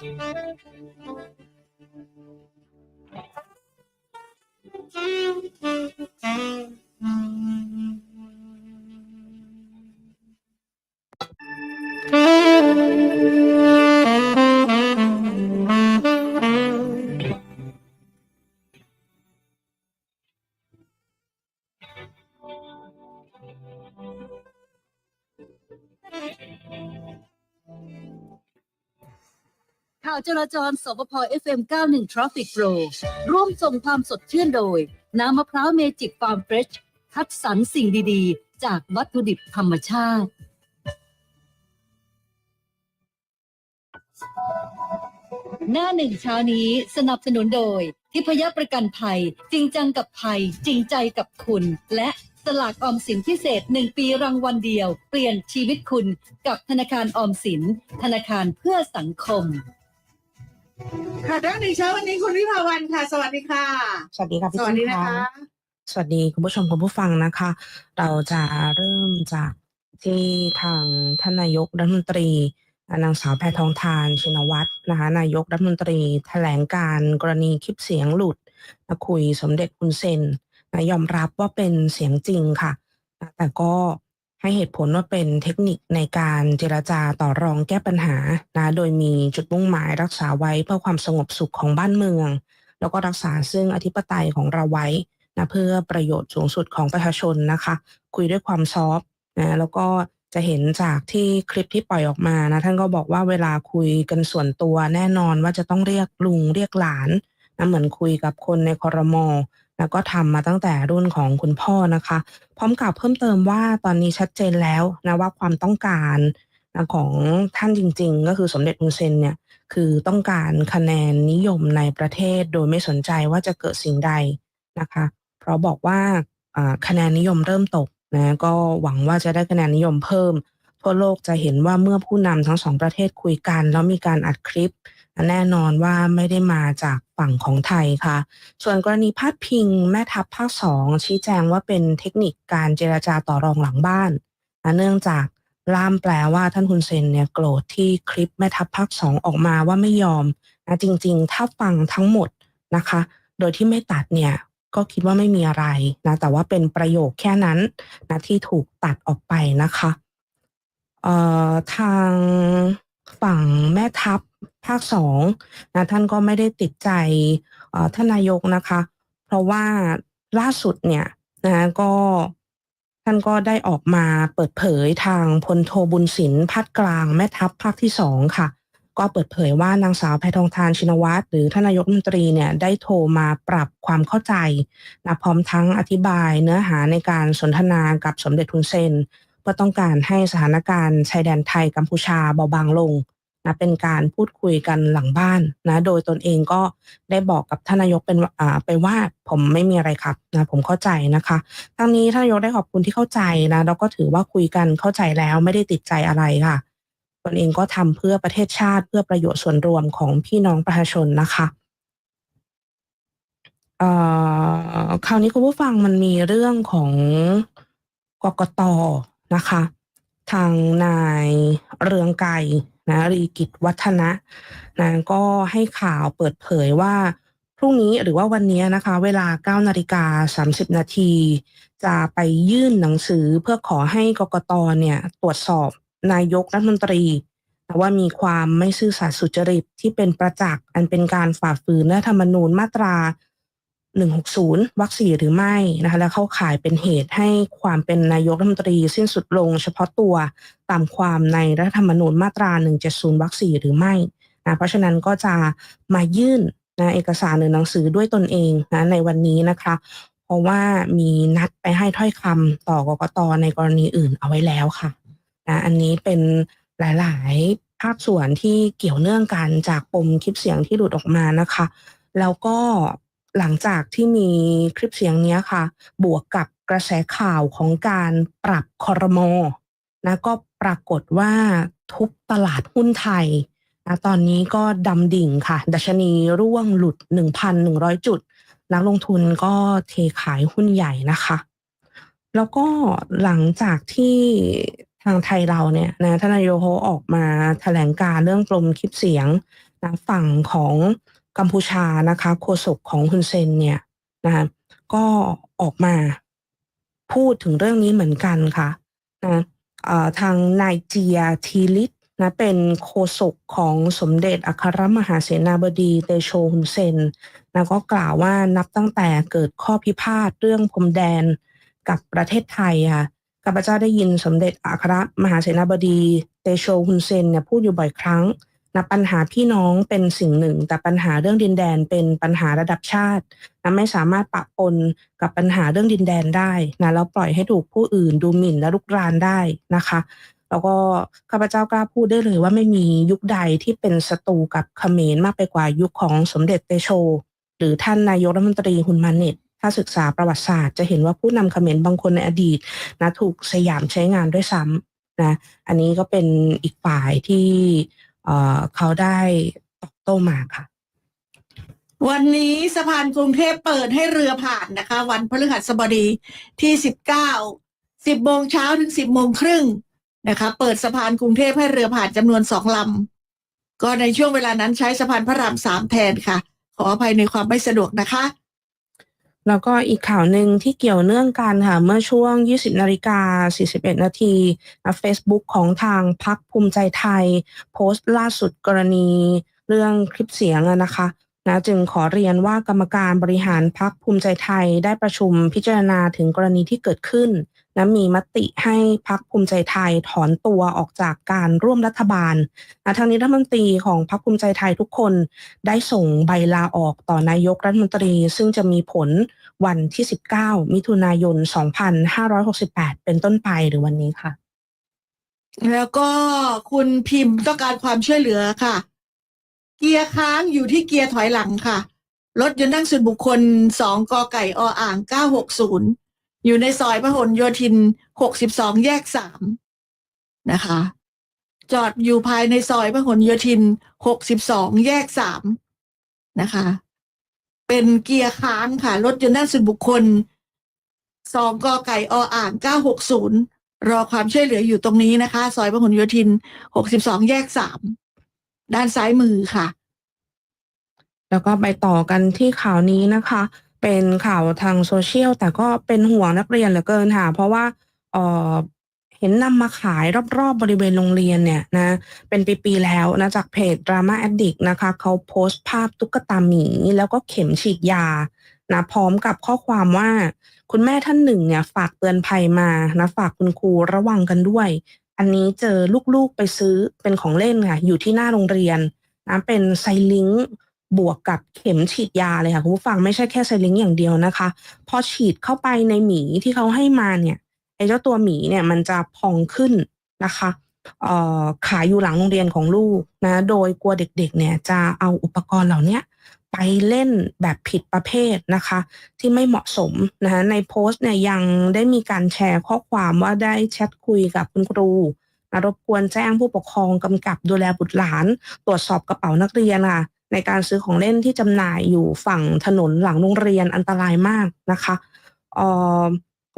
はい。 จราจรสปพ FM 91 Traffic Pro ร่วมส่งความสดชื่นโดย น้ำมะพร้าวเมจิกฟาร์มเฟรชคัดสรรสิ่งดีๆ จากวัตถุดิบธรรมชาติ หน้าหนึ่งเช้านี้สนับสนุนโดย ทิพยประกันภัย จริงจังกับภัย จริงใจกับคุณ และสลากออมสินพิเศษ 1 ปีรางวัลเดียว เปลี่ยนชีวิตคุณ กับธนาคารออมสิน ธนาคารเพื่อสังคม ค่ะด้านในเช้าวันนี้คุณวิภาวันค่ะ สวัสดีค่ะ สวัสดีค่ะพี่สวัสดีจิ้นะงคะ สวัสดีคุณผู้ชมคุณผู้ฟังนะคะ เราจะเริ่มจากที่ทางท่านนายกรัฐมนตรีนางสาวแพทองทานชินวัตรนะคะ นายกรัฐมนตรีแถลงการกรณีคลิปเสียงหลุดมาคุยสมเด็จคุณเซนนะยอมรับว่าเป็นเสียงจริงค่ะแต่ก็ ให้เหตุผลว่าเป็นเทคนิคในการเจรจาต่อรองแก้ปัญหานะโดยมีจุดมุ่งหมายรักษาไว้เพื่อความสงบสุขของบ้านเมือง แล้วก็รักษาซึ่งอธิปไตยของเราไว้นะเพื่อประโยชน์สูงสุดของประชาชนนะคะ คุยด้วยความซอฟนะแล้วก็จะเห็นจากที่คลิปที่ปล่อยออกมานะท่านก็บอกว่าเวลาคุยกันส่วนตัวแน่นอนว่าจะต้องเรียกลุงเรียกหลานนะเหมือนคุยกับคนในคอรมอ แล้วก็ทำมาตั้งแต่รุ่นของคุณพ่อนะคะ พร้อมกับเพิ่มเติมว่าตอนนี้ชัดเจนแล้วนะว่าความต้องการของท่านจริง ๆ ก็คือสมเด็จฮุนเซนเนี่ยคือต้องการคะแนนนิยมในประเทศโดยไม่สนใจว่าจะเกิดสิ่งใดนะคะ เพราะบอกว่าอ่าคะแนนนิยมเริ่มตกนะก็หวังว่าจะได้คะแนนนิยมเพิ่ม ทั่วโลกจะเห็นว่าเมื่อผู้นำทั้งสองประเทศคุยกัน แล้วมีการอัดคลิป แน่นอนว่าไม่ได้มาจากฝั่งของไทยค่ะ ส่วนกรณีพาดพิงแม่ทัพภาคสองชี้แจงว่าเป็นเทคนิคการเจราจาต่อรองหลังบ้านนะเนื่องจากล่ามแปลว่าท่านฮุนเซนเนี่ยโกรธที่คลิปแม่ทัพภาคสองออกมาว่าไม่ยอมนะจริง ๆ ถ้าฟังทั้งหมดนะคะ โดยที่ไม่ตัดเนี่ยก็คิดว่าไม่มีอะไรนะแต่ว่าเป็นประโยคแค่นั้นนะที่ถูกตัดออกไปนะคะเอ่อทางฝั่งแม่ทัพ ภาคสองนะท่านก็ไม่ได้ติดใจท่านนายกนะคะ เพราะว่าล่าสุดเนี่ยนะก็ท่านก็ได้ออกมาเปิดเผยทางพลโทบุญสินพัดกลางแม่ทัพภาคที่สองค่ะ ก็เปิดเผยว่านางสาวแพทองทานชินวัตรหรือท่านนายกรัฐมนตรีเนี่ยได้โทรมาปรับความเข้าใจนะพร้อมทั้งอธิบายเนื้อหาในการสนทนากับสมเด็จทุนเซนเพื่อต้องการให้สถานการณ์ชายแดนไทยกัมพูชาเบาบางลง นะเป็นการพูดคุยกันหลังบ้านนะโดยตนเองก็ได้บอกกับท่านนายกเป็นอ่าไปว่าผมไม่มีอะไรครับนะผมเข้าใจนะคะทั้งนี้ท่านนายกได้ขอบคุณที่เข้าใจนะแล้วก็ถือว่าคุยกันเข้าใจแล้วไม่ได้ติดใจอะไรค่ะตนเองก็ทำเพื่อประเทศชาติเพื่อประโยชน์ส่วนรวมของพี่น้องประชาชนนะคะเอ่อคราวนี้คุณผู้ฟังมันมีเรื่องของกกตนะคะ ทางนายเรืองไกร นะรีกิจวัฒนะนะก็ให้ข่าวเปิดเผยว่าพรุ่งนี้หรือว่าวันนี้นะคะ เวลา9นาฬิกา30 นาที จะไปยื่นหนังสือเพื่อขอให้กกตเนี่ยตรวจสอบนายกรัฐมนตรีว่ามีความไม่ซื่อสัตย์สุจริตที่เป็นประจักษ์อันเป็นการฝ่าฝืนรัฐธรรมนูญมาตรา 160วรรคสี่หรือไม่นะคะและเข้าข่ายเป็นเหตุให้ความเป็นนายกรัฐมนตรีสิ้นสุดลงเฉพาะตัวตามความในรัฐธรรมนูญมาตรา 170วรรคสี่หรือไม่นะเพราะฉะนั้นก็จะมายื่นนะเอกสารหรือหนังสือด้วยตนเองนะในวันนี้นะคะ เพราะว่ามีนัดไปให้ถ้อยคำต่อกกตในกรณีอื่นเอาไว้แล้วค่ะนะอันนี้เป็นหลายๆ ภาคส่วนที่เกี่ยวเนื่องกันจากปมคลิปเสียงที่หลุดออกมานะคะ แล้วก็ หลังจากที่มีคลิปเสียงนี้ค่ะ บวกกับกระแสข่าวของการปรับคอรมอนะก็ปรากฏว่าทุบตลาดหุ้นไทยนะตอนนี้ก็ดำดิ่งค่ะ ดัชนีร่วงหลุด 1,100 จุด นักลงทุนก็เทขายหุ้นใหญ่นะคะ แล้วก็หลังจากที่ทางไทยเราเนี่ยนะทนายกเขาออกมาแถลงการเรื่องกลมคลิปเสียงนะฝั่งของ กัมพูชานะคะโฆษกของฮุนเซนเนี่ยนะคะก็ออกมาพูดถึงเรื่องนี้เหมือนกันค่ะนะทางนายเจียทีลิตนะเป็นโฆษกของสมเด็จอัครมหาเสนาบดีเตโชฮุนเซนนะก็กล่าวว่านับตั้งแต่เกิดข้อพิพาทเรื่องพรมแดนกับประเทศไทยค่ะข้าพเจ้าได้ยินสมเด็จอัครมหาเสนาบดีเตโชฮุนเซนเนี่ยพูดอยู่บ่อยครั้ง นะปัญหาพี่น้องเป็นสิ่งหนึ่ง แต่ปัญหาเรื่องดินแดนเป็นปัญหาระดับชาตินะไม่สามารถปะปนกับปัญหาเรื่องดินแดนได้นะแล้วปล่อยให้ถูกผู้อื่นดูหมิ่นและลุกรานได้นะคะแล้วก็ข้าพเจ้ากล้าพูดได้เลยว่าไม่มียุคใดที่เป็นศัตรูกับเขมรมากไปกว่ายุคของสมเด็จเตโช หรือท่านนายกรัฐมนตรีฮุนมาเน็ตถ้าศึกษาประวัติศาสตร์จะเห็นว่าผู้นำเขมรบางคนในอดีตนะถูกสยามใช้งานด้วยซ้ำนะอันนี้ก็เป็นอีกฝ่ายที่ เขาได้ตอบโต้มาค่ะ วันนี้สะพานกรุงเทพเปิดให้เรือผ่านนะคะ วันพฤหัสบดีที่สิบเก้าสิบโมงเช้าถึงสิบโมงครึ่งนะคะ เปิดสะพานกรุงเทพให้เรือผ่านจำนวนสองลำก็ในช่วงเวลานั้นใช้สะพานพระรามสามแทนค่ะ ขออภัยในความไม่สะดวกนะคะ แล้วก็อีกข่าวหนึ่งที่เกี่ยวเนื่องกันค่ะ เมื่อช่วง 20นาฬิกา41 นาทีเฟซบุ๊กของทางพักภูมิใจไทย โพสต์ล่าสุดกรณีเรื่องคลิปเสียงนะคะนะจึงขอเรียนว่ากรรมการบริหารพักภูมิใจไทยได้ประชุมพิจารณาถึงกรณีที่เกิดขึ้น นะมีมติให้พักภูมิใจไทยถอนตัวออกจากการร่วมรัฐบาลนะทางนี้รัฐมนตรีของพักภูมิใจไทยทุกคนได้ส่งใบลาออกต่อนายกรัฐมนตรี ซึ่งจะมีผลวันที่ 19 มิถุนายน 2568 เป็นต้นไปหรือวันนี้ค่ะ แล้วก็คุณพิมพ์ต้องการความช่วยเหลือค่ะ เกียร์ค้างอยู่ที่เกียร์ถอยหลังค่ะรถยนต์นั่งส่วนบุคคลสองกไก่ออ่างเก้าหกศูนย์ อยู่ในซอยพหลโยธินหกสิบสองแยกสามนะคะ จอดอยู่ภายในซอยพหลโยธินหกสิบสองแยกสามนะคะ เป็นเกียร์ค้างค่ะ รถยนต์นั่งส่วนบุคคลสองกอไก่ออ่างเก้าหกศูนย์รอความช่วยเหลืออยู่ตรงนี้นะคะ ซอยพหลโยธิน 62 แยก 3 ด้านซ้ายมือค่ะ แล้วก็ไปต่อกันที่ข่าวนี้นะคะ เป็นข่าวทางโซเชียล แต่ก็เป็นห่วงนักเรียนเหลือเกินค่ะ เพราะว่าเอ่อเห็นนำมาขายรอบๆบริเวณโรงเรียนเนี่ยนะเป็นปีๆแล้วนะจากเพจ Drama Addict นะคะเขาโพสต์ภาพตุ๊กตาหมี แล้วก็เข็มฉีดยานะพร้อมกับข้อความว่า คุณแม่ท่านหนึ่งเนี่ยฝากเตือนภัยมานะฝากคุณครูระวังกันด้วย อันนี้เจอลูกๆไปซื้อเป็นของเล่นค่ะอยู่ที่หน้าโรงเรียนนะเป็นไซลิง บวกกับเข็มฉีดยาเลยค่ะคุณผู้ฟังไม่ใช่แค่ไซลิงอย่างเดียวนะคะ พอฉีดเข้าไปในหมีที่เขาให้มาเนี่ยไอ้เจ้าตัวหมีเนี่ยมันจะพองขึ้นนะคะเอ่อขายอยู่หลังโรงเรียนของลูกนะ โดยกลัวเด็กๆเนี่ยจะเอาอุปกรณ์เหล่านี้ไปเล่นแบบผิดประเภทนะคะ ที่ไม่เหมาะสมนะะในโพสต์เนี่ยยังได้มีการแชร์ข้อความว่าได้แชทคุยกับคุณครูนะรบกวนแจ้งผู้ปกครองกำกับดูแลบุตรหลาน ตรวจสอบกระเป๋านักเรียนค่ะ ในการซื้อของเล่นที่จำหน่ายอยู่ฝั่งถนนหลังโรงเรียนอันตรายมากนะคะเอ่อ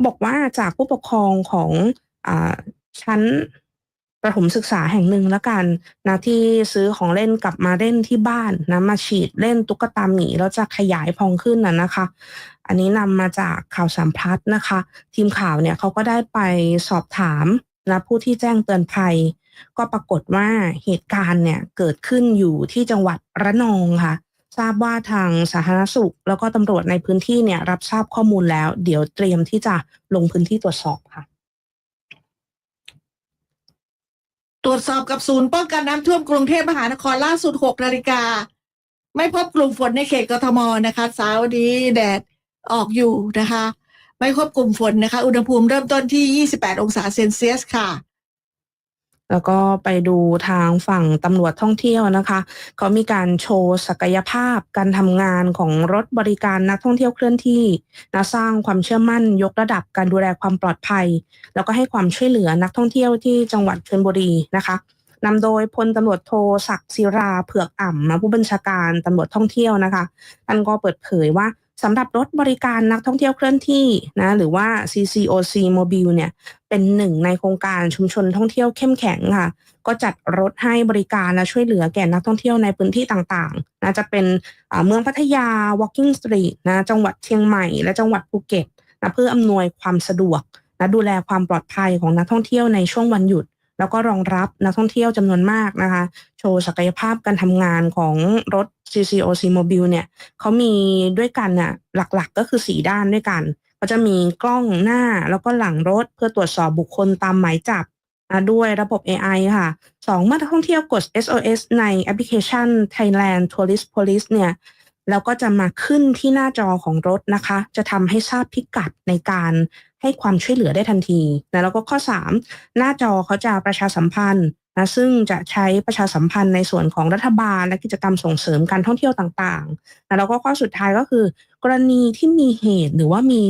บอกว่าจากผู้ปกครองของอ่าชั้นประถมศึกษาแห่งหนึ่งแล้วกันนะที่ซื้อของเล่นกลับมาเล่นที่บ้านนะมาฉีดเล่นตุ๊กตาหมีแล้วจะขยายพองขึ้นน่ะนะคะ อันนี้นำมาจากข่าวสามพลัดนะคะ ทีมข่าวเนี่ยเขาก็ได้ไปสอบถามนะผู้ที่แจ้งเตือนภัย ก็ปรากฏว่าเหตุการณ์เนี่ยเกิดขึ้นอยู่ที่จังหวัดระนองค่ะ ทราบว่าทางสาธารณสุข แล้วก็ตำรวจในพื้นที่เนี่ยรับทราบข้อมูลแล้ว เดี๋ยวเตรียมที่จะลงพื้นที่ตรวจสอบค่ะ ตรวจสอบกับศูนย์ป้องกันน้ำท่วมกรุงเทพมหานครล่าสุด 6 นาฬิกา ไม่พบกลุ่มฝนในเขตกทมนะคะเช้านี้แดดออกอยู่นะคะ ไม่พบกลุ่มฝนนะคะ อุณหภูมิเริ่มต้นที่ 28 องศาเซนเซียสค่ะ แล้วก็ไปดูทางฝั่งตำรวจท่องเที่ยวนะคะเขามีการโชว์ศักยภาพการทำงานของรถบริการนักท่องเที่ยวเคลื่อนที่นะสร้างความเชื่อมั่นยกระดับการดูแลความปลอดภัย แล้วก็ให้ความช่วยเหลือนักท่องเที่ยวที่จังหวัดชลบุรีนะคะนำโดยพลตำรวจโทศักดิ์ศิราเผือกอ่ำผู้บัญชาการตำรวจท่องเที่ยวนะคะท่านก็เปิดเผยว่า สำหรับรถบริการนักท่องเที่ยวเคลื่อนที่นะหรือว่า CCOC Mobile เนี่ยเป็นหนึ่งในโครงการชุมชนท่องเที่ยวเข้มแข็งค่ะ ก็จัดรถให้บริการและช่วยเหลือแก่นักท่องเที่ยวในพื้นที่ต่างๆนะจะเป็นเมืองพัทยา Walking Street นะจังหวัดเชียงใหม่ และจังหวัดภูเก็ตนะเพื่ออำนวยความสะดวกและดูแลความปลอดภัยของนักท่องเที่ยวในช่วงวันหยุด แล้วก็รองรับนักท่องเที่ยวจำนวนมากนะคะ โชว์ศักยภาพการทำงานของรถ CCOC Mobile เนี่ยเขามีด้วยกันน่ะหลักๆก็คือ 4 ด้านด้วยกันก็จะมีกล้องหน้าแล้วก็หลังรถเพื่อตรวจสอบบุคคลตามหมายจับด้วยระบบ AI ค่ะสองเมื่อนักท่องเที่ยวกด SOS ในแอปพลิเคชัน Thailand Tourist Police เนี่ย แล้วก็จะมาขึ้นที่หน้าจอของรถนะคะ จะทำให้ทราบพิกัดในการให้ความช่วยเหลือได้ทันทีนะแล้วก็ข้อ 3 หน้าจอเขาจะประชาสัมพันธ์นะซึ่งจะใช้ประชาสัมพันธ์ในส่วนของรัฐบาลและกิจกรรมส่งเสริมการท่องเที่ยวต่างๆนะแล้วก็ข้อสุดท้ายก็คือ กรณีที่มีเหตุหรือว่ามี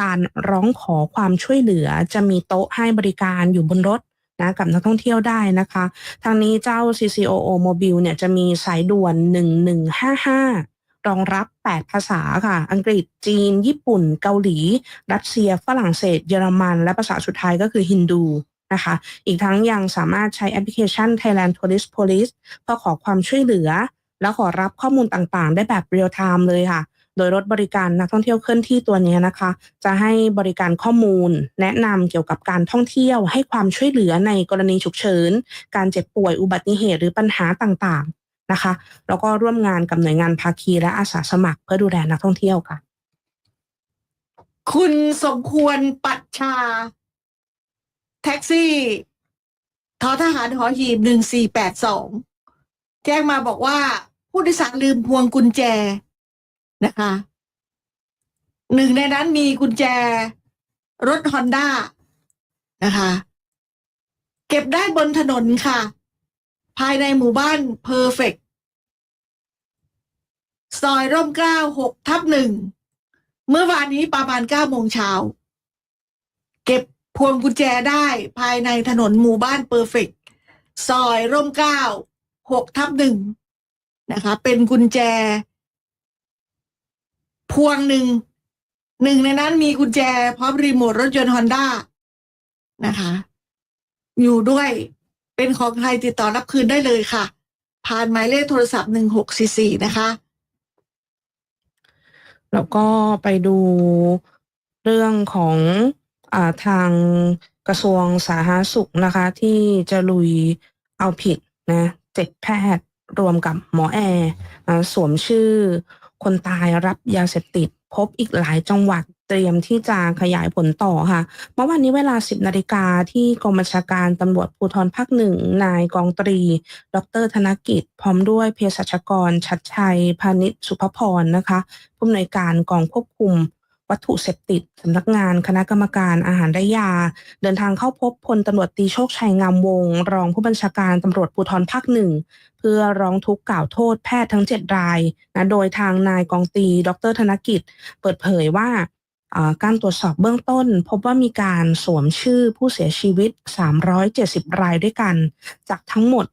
การร้องขอความช่วยเหลือ จะมีโต๊ะให้บริการอยู่บนรถนะกับนักท่องเที่ยวได้นะคะ ทางนี้เจ้า CCOO Mobile เนี่ยจะมีสายด่วน 1155 รองรับ 8 ภาษาค่ะ อังกฤษ จีน ญี่ปุ่น เกาหลี รัสเซีย ฝรั่งเศส เยอรมัน และภาษาสุดท้ายก็คือฮินดูนะคะ อีกทั้งยังสามารถใช้แอปพลิเคชัน Thailand Tourist Police เพื่อขอความช่วยเหลือ และขอรับข้อมูลต่างๆ ได้แบบเรียลไทม์เลยค่ะ โดยรถบริการนักท่องเที่ยวเคลื่อนที่ตัวนี้นะคะ จะให้บริการข้อมูล แนะนำเกี่ยวกับการท่องเที่ยว ให้ความช่วยเหลือในกรณีฉุกเฉิน การเจ็บป่วยอุบัติเหตุหรือปัญหาต่างๆ นะคะ แล้วก็ร่วมงานกับหน่วยงานภาคีและอาสาสมัครเพื่อดูแลนักท่องเที่ยวค่ะ คุณสมควรปัดชา แท็กซี่ทอทหารหอหีบหนึ่งสี่แปดสองแจ้งมาบอกว่า ผู้โดยสารลืมพวงกุญแจนะคะหนึ่งในนั้นมีกุญแจ รถฮอนด้านะคะ เก็บได้บนถนนค่ะ ภายในหมู่บ้านเพอร์เฟกซอยร่มเกล้าหกทับหนึ่ง เมื่อวานนี้ประมาณเก้าโมงเช้า เก็บพวงกุญแจได้ภายในถนนหมู่บ้านเพอร์เฟกซอยร่มเกล้าหกทับหนึ่งนะคะ เป็นกุญแจ พวงหนึ่งหนึ่งในนั้นมีกุญแจพร้อมรีโมทรถยนต์ฮอนด้านะคะ อยู่ด้วย เป็นของใครติดต่อรับคืนได้เลยค่ะ ผ่านหมายเลขโทรศัพท์หนึ่งหกสี่สี่นะคะ แล้วก็ไปดูเรื่องของอาทางกระทรวงสาธารณสุขนะคะ ที่จะลุยเอาผิดนะเจ็ดแพทย์รวมกับหมอแอร์สวมชื่อคนตายรับยาเสพติด พบอีกหลายจังหวัด เตรียมที่จะขยายผลต่อค่ะ เมื่อวันนี้เวลา 10 นาฬิกาที่กองบัญชาการตำรวจภูธรภาคหนึ่งนายกองตรี ดรธนกิจ พร้อมด้วยเภสัชกร ชัดชัย พานิชสุภพรนะคะผู้อำนวยการกองควบคุมวัตถุเสพติดสำนักงานคณะกรรมการอาหารและยา เดินทางเข้าพบพลตำรวจตีโชคชัยงามวง รองผู้บัญชาการตำรวจภูธรภาคหนึ่งเพื่อร้องทุกข์กล่าวโทษแพทย์ทั้ง 7 รายนะโดยทางนายกองตรีดรธนกิจ เปิดเผยว่า การตรวจสอบเบื้องต้น พบว่ามีการสวมชื่อผู้เสียชีวิต 370 รายด้วยกัน จากทั้งหมด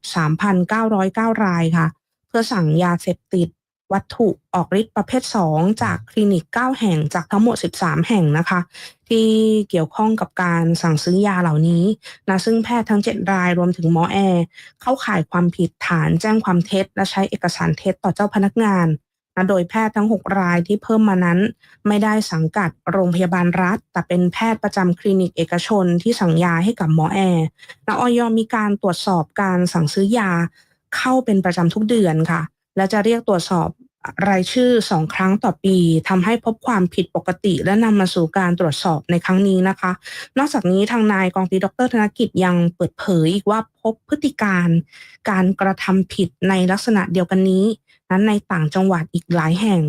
3,909 รายค่ะ เพื่อสั่งยาเสพติด วัตถุออกฤทธิ์ประเภท 2 จากคลินิก 9 แห่งจากทั้งหมด 13 แห่งนะคะ ที่เกี่ยวข้องกับการสั่งซื้อยาเหล่านี้นะซึ่งแพทย์ทั้ง 7 รายรวมถึงหมอแอร์เข้าข่ายความผิดฐานแจ้งความเท็จ และใช้เอกสารเท็จต่อเจ้าพนักงาน นะโดยแพทย์ทั้ง 6 รายที่เพิ่มมานั้น ไม่ได้สังกัดโรงพยาบาลรัฐ แต่เป็นแพทย์ประจำคลินิกเอกชนที่สั่งยาให้กับหมอแอร์และออยมีการตรวจสอบการสั่งซื้อยาเข้าเป็นประจำทุกเดือนค่ะ และจะเรียกตรวจสอบรายชื่อสองครั้งต่อปีทำให้พบความผิดปกติ และนำมาสู่การตรวจสอบในครั้งนี้นะคะ นอกจากนี้ทางนายกองตีดรธนกิจยังเปิดเผยอีกว่าพบพฤติการ การกระทำผิดในลักษณะเดียวกันนี้ นั้นในต่างจังหวัดอีกหลายแห่ง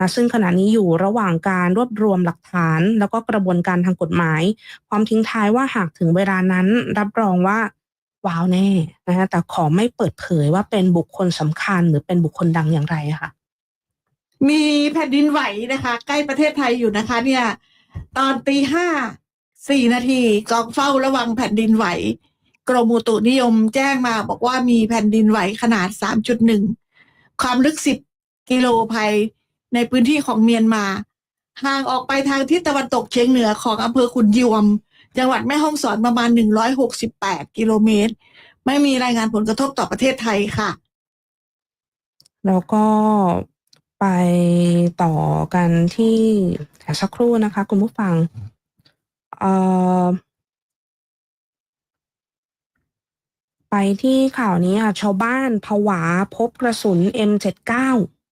นะซึ่งขณะนี้อยู่ระหว่างการรวบรวมหลักฐาน แล้วก็กระบวนการทางกฎหมายความทิ้งท้ายว่าหากถึงเวลานั้นรับรองว่าว้าวแน่นะคะแต่ขอไม่เปิดเผยว่าเป็นบุคคลสำคัญหรือเป็นบุคคลดังอย่างไรค่ะ มีแผ่นดินไหวนะคะ ใกล้ประเทศไทยอยู่นะคะ เนี่ย ตอนตีห้าสี่นาทีกองเฝ้าระวังแผ่นดินไหว กรมอุตุนิยมแจ้งมาบอกว่ามีแผ่นดินไหวขนาดสามจุดหนึ่ง ความลึกสิบกิโลภัยในพื้นที่ของเมียนมา ห่างออกไปทางทิศตะวันตกเฉียงเหนือของอำเภอขุนยวม จังหวัดแม่ฮ่องสอนประมาณหนึ่งร้อยหกสิบแปดกิโลเมตร ไม่มีรายงานผลกระทบต่อประเทศไทยค่ะ แล้วก็ไปต่อกันที่เดี๋ยวสักครู่นะคะ คุณผู้ฟัง เอ่อ ไปที่ข่าวนี้ค่ะชาวบ้านผวาพบกระสุน M79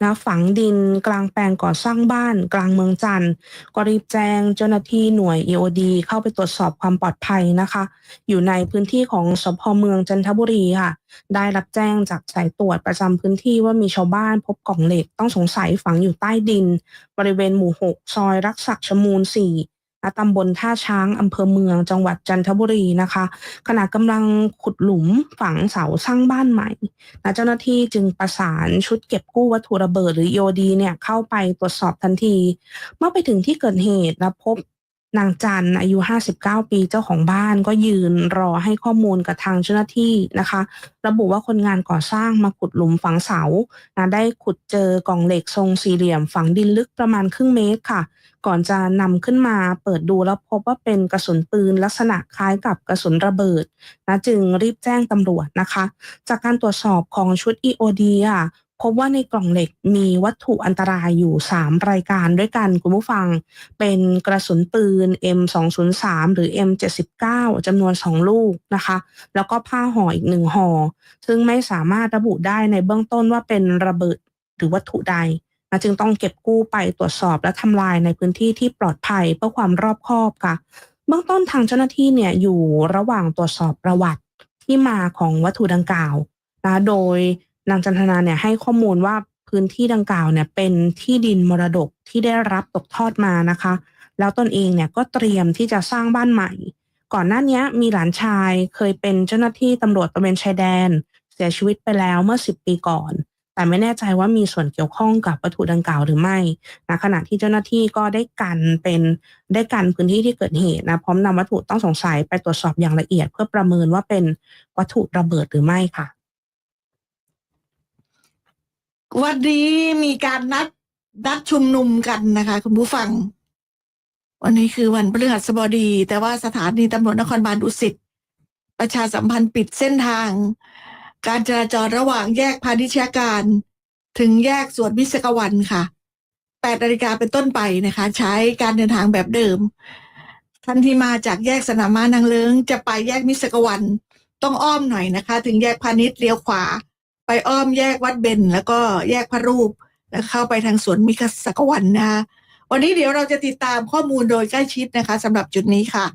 นะฝังดินกลางแปลงก่อสร้างบ้านกลางเมืองจันทร์ก็รีบแจ้งเจ้าหน้าที่หน่วย EOD เข้าไปตรวจสอบความปลอดภัยนะคะ อยู่ในพื้นที่ของสพเมืองจันทบุรีค่ะ ได้รับแจ้งจากสายตรวจประจำพื้นที่ว่ามีชาวบ้านพบกล่องเหล็กต้องสงสัยฝังอยู่ใต้ดิน บริเวณหมู่ 6 ซอยรักศักดิ์ชมูล4 ตำบลท่าช้างอำเภอเมืองจังหวัดจันทบุรีนะคะ ขณะกำลังขุดหลุมฝังเสาสร้างบ้านใหม่นะเจ้าหน้าที่จึงประสานชุดเก็บกู้วัตถุระเบิดหรือ EOD เนี่ยเข้าไปตรวจสอบทันที เมื่อไปถึงที่เกิดเหตุและพบนางจันอายุ 59 ปีเจ้าของบ้านก็ยืนรอให้ข้อมูลกับทางเจ้าหน้าที่นะคะ ระบุว่าคนงานก่อสร้างมาขุดหลุมฝังเสานะได้ขุดเจอกล่องเหล็กทรงสี่เหลี่ยมฝังดินลึกประมาณครึ่งเมตรค่ะ ก่อนจะนำขึ้นมาเปิดดูแล้วพบว่าเป็นกระสุนปืนลักษณะคล้ายกับกระสุนระเบิดนะจึงรีบแจ้งตำรวจนะคะ จากการตรวจสอบของชุด EOD อะพบว่าในกล่องเหล็กมีวัตถุอันตรายอยู่ 3 รายการด้วยกันคุณผู้ฟัง เป็นกระสุนปืน M203 หรือ M79 จำนวน 2 ลูกนะคะ แล้วก็ผ้าห่ออีกหนึ่งห่อ ซึ่งไม่สามารถระบุได้ในเบื้องต้นว่าเป็นระเบิดหรือวัตถุใด จึงต้องเก็บกู้ไปตรวจสอบและทำลายในพื้นที่ที่ปลอดภัยเพื่อความรอบคอบค่ะ เบื้องต้นทางเจ้าหน้าที่เนี่ยอยู่ระหว่างตรวจสอบประวัติที่มาของวัตถุดังกล่าวนะโดยนางจันทนาเนี่ยให้ข้อมูลว่าพื้นที่ดังกล่าวเนี่ยเป็นที่ดินมรดกที่ได้รับตกทอดมานะคะ แล้วตนเองเนี่ยก็เตรียมที่จะสร้างบ้านใหม่ ก่อนหน้านี้มีหลานชายเคยเป็นเจ้าหน้าที่ตำรวจตระเวนชายแดน เสียชีวิตไปแล้วเมื่อ 10 ปีก่อน แต่ไม่แน่ใจว่ามีส่วนเกี่ยวข้องกับวัตถุดังกล่าวหรือไม่นะขณะที่เจ้าหน้าที่ก็ได้กันเป็นได้กันพื้นที่ที่เกิดเหตุนะพร้อมนำวัตถุต้องสงสัยไปตรวจสอบอย่างละเอียด เพื่อประเมินว่าเป็นวัตถุระเบิดหรือไม่ค่ะ วันนี้มีการนัดนัดชุมนุมกันนะคะ คุณผู้ฟัง วันนี้คือวันพฤหัสบดี แต่ว่าสถานีตำรวจนครบาลดุสิตประชาสัมพันธ์ปิดเส้นทาง การจราจรระหว่างแยกพาณิชยการ ถึงแยกสวนวิศกวันค่ะ8นาฬิกาเป็นต้นไปนะคะ ใช้การเดินทางแบบเดิม ท่านที่มาจากแยกสนามม้านางเลิงจะไปแยกมิสกวัน ต้องอ้อมหน่อยนะคะ ถึงแยกพาณิชย์เลี้ยวขวา ไปอ้อมแยกวัดเบนแล้วก็แยกพระรูป แล้วเข้าไปทางสวนมิสกวันนะคะวันนี้เดี๋ยวเราจะติดตามข้อมูลโดยใกล้ชิดนะคะสำหรับจุดนี้ค่ะ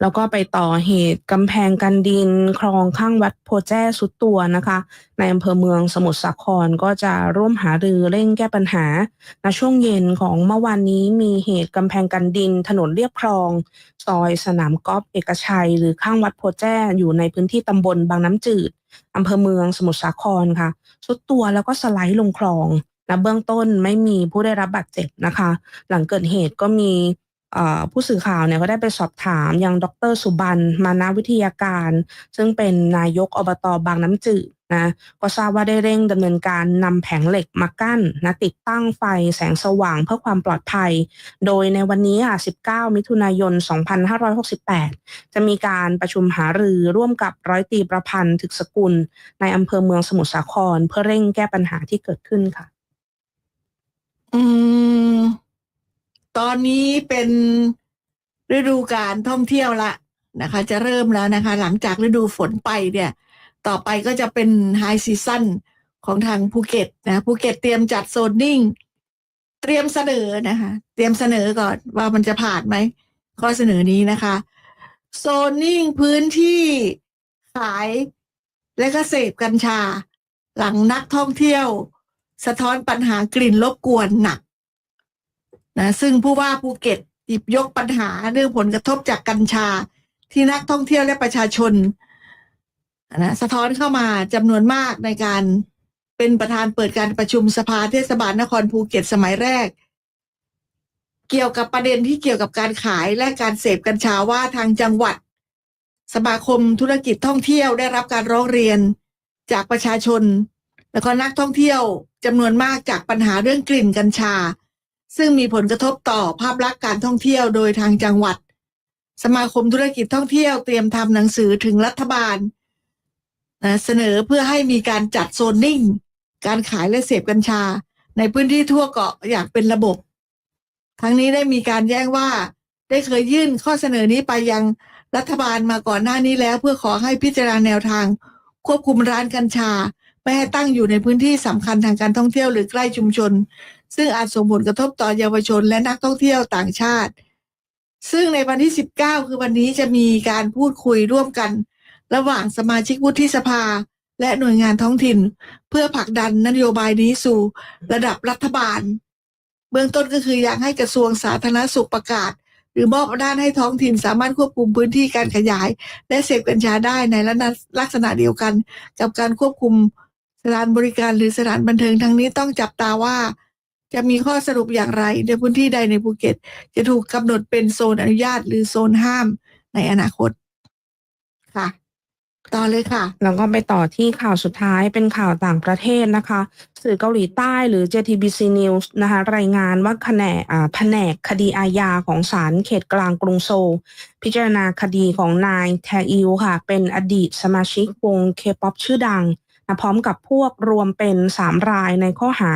แล้วก็ไปต่อเหตุกำแพงกันดิน คลองข้างวัดโพแจ้สุดตัวนะคะ ในอำเภอเมืองสมุทรสาครก็จะร่วมหารือเร่งแก้ปัญหาณช่วงเย็นของเมื่อวานนี้มีเหตุกำแพงกันดิน ถนนเรียบคลอง ซอยสนามกอล์ฟเอกชัย หรือข้างวัดโพแจ้อยู่ในพื้นที่ตำบลบางน้ำจืดอำเภอเมืองสมุทรสาครค่ะ สุดตัวแล้วก็สไลด์ลงคลองนะเบื้องต้นไม่มีผู้ได้รับบาดเจ็บนะคะ หลังเกิดเหตุก็มี ผู้สื่อข่าวเนี่ยก็ได้ไปสอบถามยังดรสุบันมานาวิทยาการ ซึ่งเป็นนายกอบตบางน้ำจืดนะก็ทราบว่าได้เร่งดำเนินการนำแผงเหล็กมากั้นนะติดตั้งไฟแสงสว่างเพื่อความปลอดภัย โดยในวันนี้อะ 19 มิถุนายน 2568 จะมีการประชุมหารือร่วมกับร้อยตรีประพันธ์ถึกสกุล ในอำเภอเมืองสมุทรสาคร เพื่อเร่งแก้ปัญหาที่เกิดขึ้นค่ะ อืม ตอนนี้เป็นฤดูการท่องเที่ยวละนะคะ จะเริ่มแล้วนะคะ หลังจากฤดูฝนไปเนี่ย ต่อไปก็จะเป็นไฮซีซั่นของทางภูเก็ตนะภูเก็ตเตรียมจัดโซนนิ่ง เตรียมเสนอนะคะ เตรียมเสนอก่อนว่ามันจะผ่านไหมข้อเสนอนี้นะคะโซนนิ่งพื้นที่ขายและก็เสพกัญชา หลังนักท่องเที่ยว สะท้อนปัญหากลิ่นรบกวนหนัก นะซึ่งผู้ว่าภูเก็ตหยิบยกปัญหาเรื่องผลกระทบจากกัญชา ที่นักท่องเที่ยวและประชาชนนะสะท้อนเข้ามาจำนวนมากในการเป็นประธานเปิดการประชุมสภาเทศบาลนครภูเก็ตสมัยแรก เกี่ยวกับประเด็นที่เกี่ยวกับการขายและการเสพกัญชาว่าทางจังหวัด สมาคมธุรกิจท่องเที่ยวได้รับการร้องเรียนจากประชาชน แล้วก็นักท่องเที่ยวจำนวนมากจากปัญหาเรื่องกลิ่นกัญชา ซึ่งมีผลกระทบต่อภาพลักษณ์การท่องเที่ยวโดยทางจังหวัด สมาคมธุรกิจท่องเที่ยวเตรียมทำหนังสือถึงรัฐบาลนะเสนอเพื่อให้มีการจัดโซนนิ่ง การขายและเสพกัญชา ในพื้นที่ทั่วเกาะอย่างเป็นระบบ ทั้งนี้ได้มีการแจ้งว่า ได้เคยยื่นข้อเสนอนี้ไปยังรัฐบาลมาก่อนหน้านี้แล้ว เพื่อขอให้พิจารณาแนวทาง ควบคุมร้านกัญชา ไม่ให้ตั้งอยู่ในพื้นที่สำคัญทางการท่องเที่ยวหรือใกล้ชุมชน ซึ่งอาจส่งผลกระทบต่อเยาวชนและนักท่องเที่ยวต่างชาติ ซึ่งในวันที่ 19 คือวันนี้จะมีการพูดคุยร่วมกัน ระหว่างสมาชิกวุฒิสภา และหน่วยงานท้องถิ่น เพื่อผลักดันนโยบายนี้สู่ระดับรัฐบาล เบื้องต้นก็คืออยากให้กระทรวงสาธารณสุขประกาศ หรือมอบอำนาจให้ท้องถิ่นสามารถควบคุมพื้นที่การขยาย และเสพกัญชาได้ในลักษณะเดียวกัน กับการควบคุมสถานบริการหรือสถานบันเทิงทั้งนี้ต้องจับตาว่า จะมีข้อสรุปอย่างไร ในพื้นที่ใดในภูเก็ต จะถูกกำหนดเป็นโซนอนุญาตหรือโซนห้ามในอนาคตค่ะต่อเลยค่ะ แล้วก็ไปต่อที่ข่าวสุดท้ายเป็นข่าวต่างประเทศนะคะ สื่อเกาหลีใต้หรือ JTBC News นะคะรายงานว่าแผนกแผนกคดีอาญาของศาลเขตกลางกรุงโซลพิจารณาคดีของนายแทอิวค่ะ เป็นอดีตสมาชิกวงเคป๊อปชื่อดัง พร้อมกับพวกรวมเป็นสามรายในข้อหา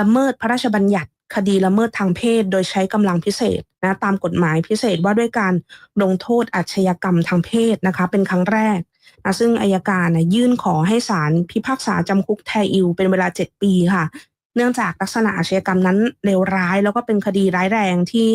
ละเมิดพระราชบัญญัติคดีละเมิดทางเพศ โดยใช้กำลังพิเศษนะตามกฎหมายพิเศษว่าด้วยการลงโทษอาชญากรรมทางเพศนะคะเป็นครั้งแรกนะซึ่งอายการนะยื่นขอให้ศาลพิพากษาจำคุกแทอิวเป็นเวลา 7 ปีค่ะ เนื่องจากลักษณะอาชญากรรมนั้นเลวร้าย แล้วก็เป็นคดีร้ายแรงที่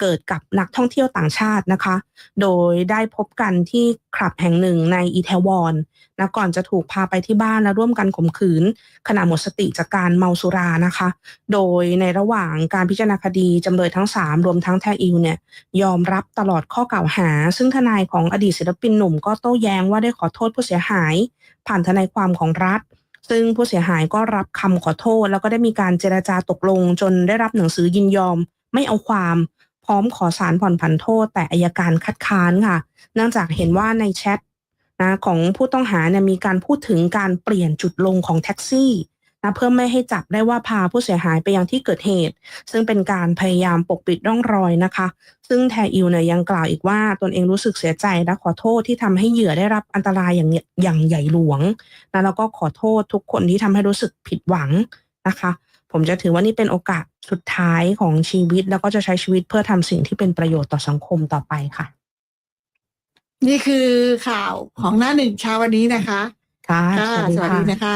เกิดกับนักท่องเที่ยวต่างชาตินะคะ โดยได้พบกันที่คลับแห่งหนึ่งในอีเทวอนนะก่อนจะถูกพาไปที่บ้านและร่วมกันข่มขืน ขณะหมดสติจากการเมาสุรานะคะ โดยในระหว่างการพิจารณาคดีจำเลยทั้ง 3 รวมทั้งแทอิวเนี่ยยอมรับตลอดข้อกล่าวหา ซึ่งทนายของอดีตศิลปินหนุ่มก็โต้แย้งว่าได้ขอโทษผู้เสียหาย ผ่านทนายความของรัฐ ซึ่งผู้เสียหายก็รับคำขอโทษ แล้วก็ได้มีการเจราจาตกลง จนได้รับหนังสือยินยอม ไม่เอาความ พร้อมขอสารผ่อนผันโทษ แต่อายการคัดค้านค่ะ เนื่องจากเห็นว่าในแชทนะของผู้ต้องหาเนี่ยมีการพูดถึงการเปลี่ยนจุดลงของแท็กซี่ นะเพื่อไม่ให้จับได้ว่าพาผู้เสียหายไปยังที่เกิดเหตุ ซึ่งเป็นการพยายามปกปิดร่องรอยนะคะ ซึ่งแทอิวเนี่ยยังกล่าวอีกว่าตนเองรู้สึกเสียใจและขอโทษที่ทำให้เหยื่อได้รับอันตรายอย่างอย่างใหญ่หลวงนะแล้วก็ขอโทษทุกคนที่ทำให้รู้สึกผิดหวังนะคะ ผมจะถือว่านี่เป็นโอกาสสุดท้ายของชีวิต แล้วก็จะใช้ชีวิตเพื่อทำสิ่งที่เป็นประโยชน์ต่อสังคมต่อไปค่ะนี่คือข่าวของหน้าหนึ่งเช้าวันนี้นะคะ ค่ะค่ะสวัสดีนะคะ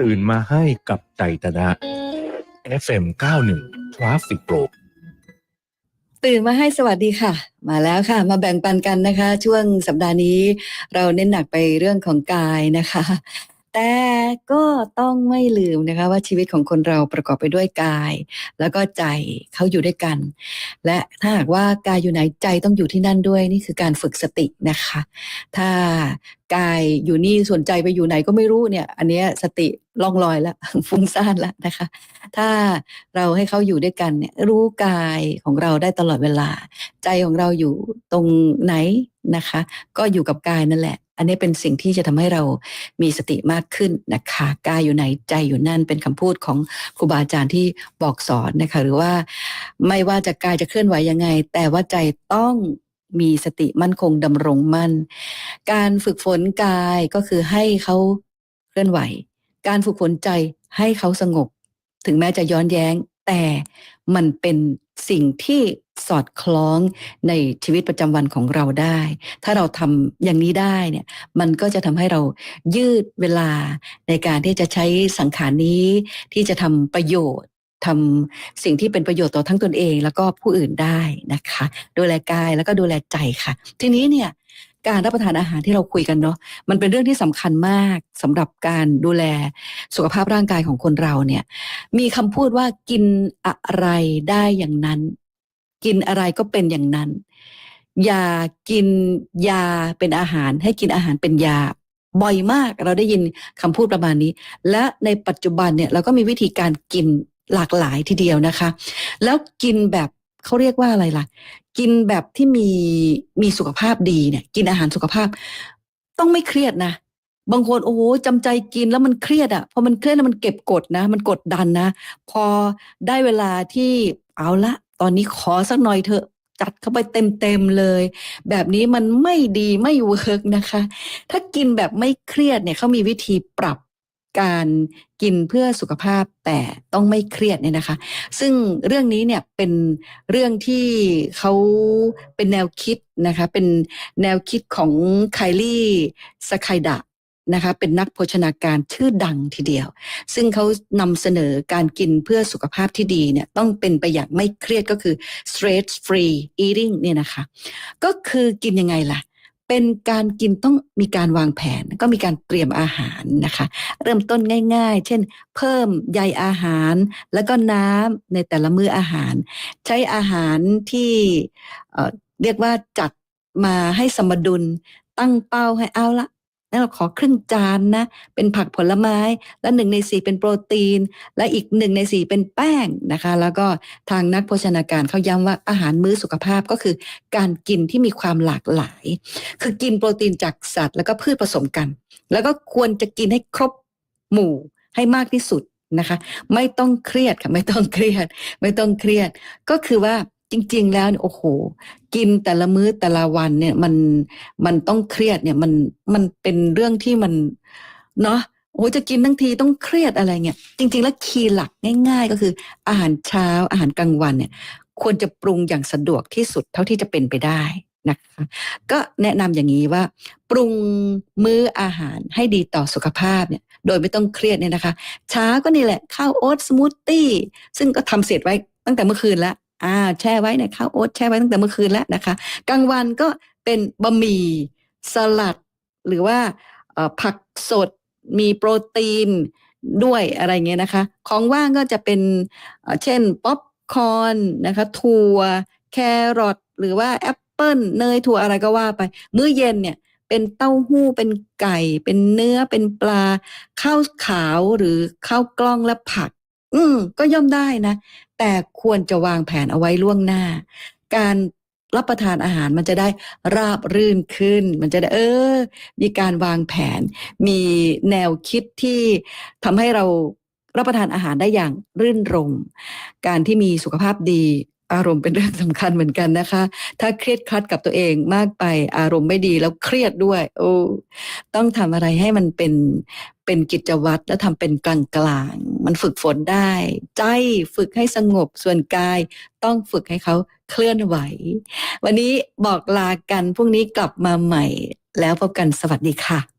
ตื่นมาให้กับไตรตนะ FM 91 Traffic Pro ตื่นมาให้สวัสดีค่ะ มาแล้วค่ะ มาแบ่งปันกันนะคะ ช่วงสัปดาห์นี้ เราเน้นหนักไปเรื่องของกายนะคะ แต่ก็ต้องไม่ลืมนะคะว่าชีวิตของคนเราประกอบไปด้วยกาย แล้วก็ใจเขาอยู่ด้วยกัน และถ้าหากว่ากายอยู่ไหนใจต้องอยู่ที่นั่นด้วยนี่คือการฝึกสตินะคะ ถ้ากายอยู่นี่ส่วนใจไปอยู่ไหนก็ไม่รู้เนี่ย อันเนี้ยสติล่องลอยแล้วฟุ้งซ่านแล้วนะคะ ถ้าเราให้เขาอยู่ด้วยกันเนี่ยรู้กายของเราได้ตลอดเวลา ใจของเราอยู่ตรงไหนนะคะ ก็อยู่กับกายนั่นแหละ อันนี้เป็นสิ่งที่จะทำให้เรามีสติมากขึ้นนะคะกายอยู่ไหนใจอยู่นั่นเป็นคำพูดของครูบาอาจารย์ที่บอกสอนนะคะหรือว่าไม่ว่าจะกายจะเคลื่อนไหวยังไง แต่ว่าใจต้องมีสติมั่นคงดำรงมั่น การฝึกฝนกายก็คือให้เขาเคลื่อนไหว การฝึกฝนใจให้เขาสงบ ถึงแม้จะย้อนแย้ง แต่มันเป็น สิ่งที่สอดคล้องในชีวิตประจำวันของเราได้ ถ้าเราทำอย่างนี้ได้เนี่ย มันก็จะทำให้เรายืดเวลาในการที่จะใช้สังขารนี้ ที่จะทำประโยชน์ทำสิ่งที่เป็นประโยชน์ต่อทั้งตนเอง แล้วก็ผู้อื่นได้นะคะ ดูแลกายแล้วก็ดูแลใจค่ะ ทีนี้เนี่ย การรับประทานอาหารที่เราคุยกันเนาะมันเป็นเรื่องที่สำคัญมากสำหรับการดูแลสุขภาพร่างกายของคนเราเนี่ย มีคำพูดว่ากินอะไรได้อย่างนั้น กินอะไรก็เป็นอย่างนั้น อย่ากินยาเป็นอาหาร ให้กินอาหารเป็นยาบ่อยมากเราได้ยินคำพูดประมาณนี้ และในปัจจุบันเนี่ยเราก็มีวิธีการกินหลากหลายทีเดียวนะคะ แล้วกินแบบ เขาเรียกว่าอะไรล่ะ กินแบบที่มีมีสุขภาพดีเนี่ย กินอาหารสุขภาพ ต้องไม่เครียดนะบางคนโอ้โหจำใจกินแล้วมันเครียดอะ่ะพอมันเครียดแล้วมันเก็บกดนะ มันกดดันนะ พอได้เวลาที่เอาละ ตอนนี้ขอสักหน่อยเถอะจัดเข้าไปเต็มๆเลย แบบนี้มันไม่ดีไม่เวิร์กนะคะ ถ้ากินแบบไม่เครียดเนี่ยเขามีวิธีปรับ การกินเพื่อสุขภาพแต่ต้องไม่เครียดเนี่ยนะคะ ซึ่งเรื่องนี้เนี่ยเป็นเรื่องที่เขาเป็นแนวคิดนะคะ เป็นแนวคิดของไคลี่สไคดะนะคะเป็นนักโภชนาการชื่อดังทีเดียว ซึ่งเขานำเสนอการกินเพื่อสุขภาพที่ดีเนี่ยต้องเป็นไปอย่างไม่เครียดก็คือ stress free eating เนี่ยนะคะ ก็คือกินยังไงล่ะ เป็นการกินต้องมีการวางแผนก็มีการเตรียมอาหารนะคะ เริ่มต้นง่าย ๆ เช่น เพิ่มใยอาหาร แล้วก็น้ำในแต่ละมื้ออาหาร ใช้อาหารที่เเรียกว่าจัดมาให้สมดุลตั้งเป้าให้เอาละ แล้วเราขอครึ่งจานนะ เป็นผักผลไม้ และหนึ่งในสี่เป็นโปรตีน และอีกหนึ่งในสี่เป็นแป้งนะคะ แล้วก็ทางนักโภชนาการเขาย้ำว่าอาหารมื้อสุขภาพก็คือ การกินที่มีความหลากหลาย คือกินโปรตีนจากสัตว์ แล้วก็พืชผสมกัน แล้วก็ควรจะกินให้ครบหมู่ให้มากที่สุดนะคะ ไม่ต้องเครียดค่ะไม่ต้องเครียด ไม่ต้องเครียดก็คือว่า จริง ๆ แล้วเนี่ยโอ้โห กินแต่ละมื้อแต่ละวันเนี่ยมันมันต้องเครียดเนี่ยมันมันเป็นเรื่องที่มันเนาะโอ้จะกินทั้งทีต้องเครียดอะไรเงี้ยจริง ๆ แล้วคีย์หลักง่าย ๆ ก็คือ อาหารเช้าอาหารกลางวันเนี่ย ควรจะปรุงอย่างสะดวกที่สุดเท่าที่จะเป็นไปได้นะคะก็แนะนำอย่างนี้ว่า ปรุงมื้ออาหารให้ดีต่อสุขภาพเนี่ย โดยไม่ต้องเครียดเนี่ยนะคะเช้าก็นี่แหละข้าวโอ๊ตสมูทตี้ซึ่งก็ทำเสร็จไว้ตั้งแต่เมื่อคืนแล้ว อ่าแช่ไว้เนี่ยข้าวโอ๊ตแช่ไว้ตั้งแต่เมื่อคืนแล้วนะคะ กลางวันก็เป็นบะหมี่สลัด หรือว่าผักสดมีโปรตีนด้วยอะไรเงี้ยนะคะ ของว่างก็จะเป็นเช่นป๊อปคอร์นนะคะถั่วแครอทหรือว่าแอปเปิ้ลเนยถั่วอะไรก็ว่าไป มื้อเย็นเนี่ยเป็นเต้าหู้เป็นไก่ เป็นเนื้อเป็นปลา ข้าวขาวหรือข้าวกล้องและผัก อืมก็ย่อมได้นะ แต่ควรจะวางแผนเอาไว้ล่วงหน้า การรับประทานอาหารมันจะได้ราบรื่นขึ้น มันจะได้ เออ มีการวางแผน มีแนวคิดที่ทำให้เรารับประทานอาหารได้อย่างรื่นรม การที่มีสุขภาพดี อารมณ์เป็นเรื่องสำคัญเหมือนกันนะคะ ถ้าเครียดครัดกับตัวเองมากไปอารมณ์ไม่ดีแล้วเครียดด้วย โอ้ต้องทำอะไรให้มันเป็นเป็นกิจวัตรและทำเป็นกลางกลางๆมันฝึกฝนได้ ใจฝึกให้สงบส่วนกาย ต้องฝึกให้เขาเคลื่อนไหว วันนี้บอกลากันพรุ่งนี้กลับมาใหม่ แล้วพบกันสวัสดีค่ะ